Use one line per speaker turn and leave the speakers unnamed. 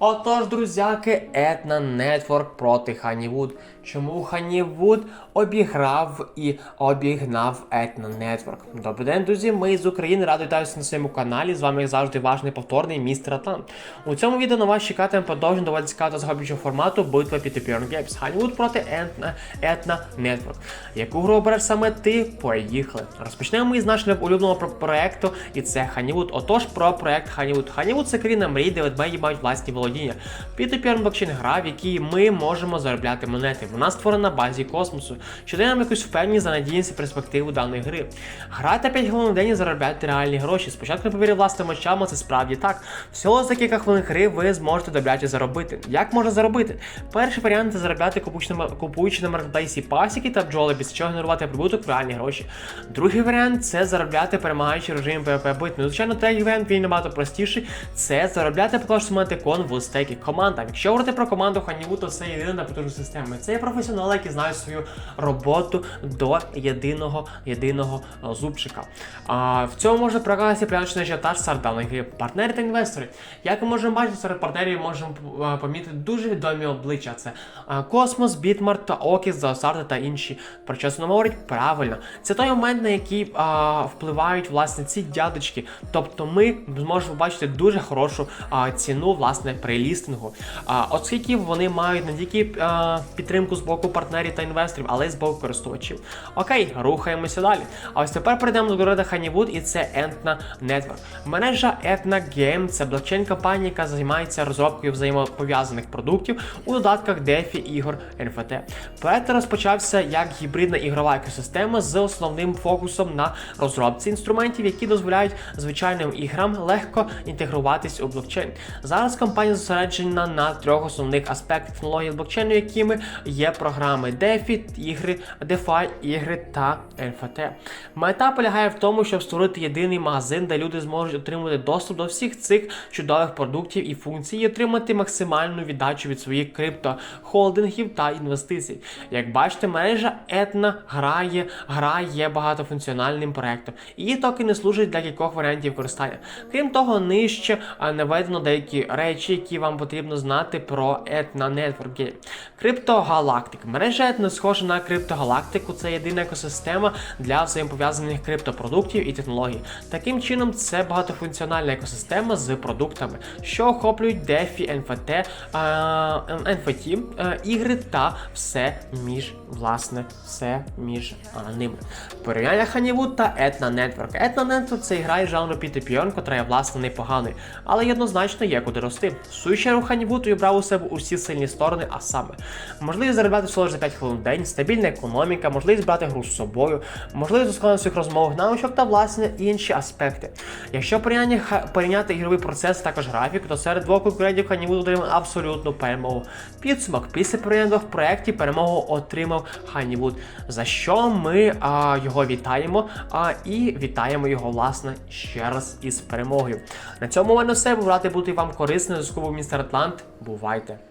Отож, друзяки, Етна Нетворк проти Ханівуд. Чому Ханівуд обіграв і обігнав Етна Нетворк? Добрий день, друзі. Ми з України радий вітаюся на своєму каналі. З вами як завжди ваш неповторний містер Атлант. У цьому відео на вас чекатиме продовження доволі цікавого та формату битва під Epion Games. Ханівуд проти Етна, Етна Нетворк. Яку гру обереш саме ти? Поїхали. Розпочнемо ми з нашого улюбленого проекту, і це Ханівуд. Отож, про проект Ханівуд. Ханівуд це країна мрій, де ведмеді мають власні володіння. Peer-to-peer блокчейн гра, в якій ми можемо заробляти монети. Вона створена на базі космосу, що дає нам якусь впевненість за надійність і перспективу даної гри. Грайте 5 хвилин в день і заробляти реальні гроші. Спочатку повірив власними очами, це справді так. Всього за кілька хвилин гри ви зможете добряче заробити. Як можна заробити? Перший варіант це заробляти купуючи на, маркетплейсі пасіки та бджоли, після чого генерувати прибуток в реальні гроші. Другий варіант це заробляти перемагаючи режим PvP бит. Ну, звичайно, третій варіант він набагато простіший. Це заробляти також кон в стейкі. Команда. Якщо говорити про команду Ханіву, то це єдина потужна система. Це є професіонали, які знають свою роботу до єдиного єдиного е, зубчика. А в цьому може проявитися пряничний ажіотаж даної гри. Партнери та інвестори. Як ми можемо бачити, серед партнерів можемо е, помітити дуже відомі обличчя. Це е, Космос, Бітмарт та Окіс, Заосарти та інші. Про що це говорить правильно. Це той момент, на який а, впливають власне ці дядочки. Тобто ми зможемо бачити дуже хорошу а, ціну власне при лістингу. А, оскільки вони мають не тільки а, підтримку з боку партнерів та інвесторів, але й з боку користувачів. Окей, рухаємося далі. А ось тепер перейдемо до города Ханівуд, і це Entna Network. Мережа Etna Game – це блокчейн-компанія, яка займається розробкою взаємопов'язаних продуктів у додатках DeFi ігор NFT. Проект розпочався як гібридна ігрова екосистема з основним фокусом на розробці інструментів, які дозволяють звичайним іграм легко інтегруватись у блокчейн. Зараз компанія зосереджена на трьох основних аспектах технології блокчейну, якими є програми DeFi, ігри, DeFi, ігри та NFT. Мета полягає в тому, щоб створити єдиний магазин, де люди зможуть отримати доступ до всіх цих чудових продуктів і функцій, і отримати максимальну віддачу від своїх криптохолдингів та інвестицій. Як бачите, мережа Etna грає, гра є багатофункціональним проектом. Її токени служать для кількох варіантів використання. Крім того, нижче наведено деякі речі, які вам потрібно знати про Etna Network Game. Криптогалактик. Мережа Etna схожа на криптогалактику. Це єдина екосистема для взаємопов'язаних криптопродуктів і технологій. Таким чином, це багатофункціональна екосистема з продуктами, що охоплюють DeFi, NFT, NFT, ігри та все між власне, все між ними. Порівняння Honeywood та Etna Network. Etna Network це гра із жанру P2P, котра є власне непоганий, але й однозначно є куди рости. В свою чергу Honeywood увібрав у себе усі сильні сторони, а саме можливість заробляти всього за 5 хвилин в день, стабільна економіка, можливість брати гру з собою, можливість досконалити своїх розмовних навичок та власне інші аспекти. Якщо порівняти ігровий процес, також графік, то серед двох конкурентів Honeywood отримав абсолютну перемогу. Підсумок після порівняння двох проєктів перемогу отримав Honeywood, за що ми а, його вітаємо а, і вітаємо його власне ще раз із перемогою. На цьому в мене все. Був радий бути вам корисним. Зв'язку був містер Атлант. Бувайте!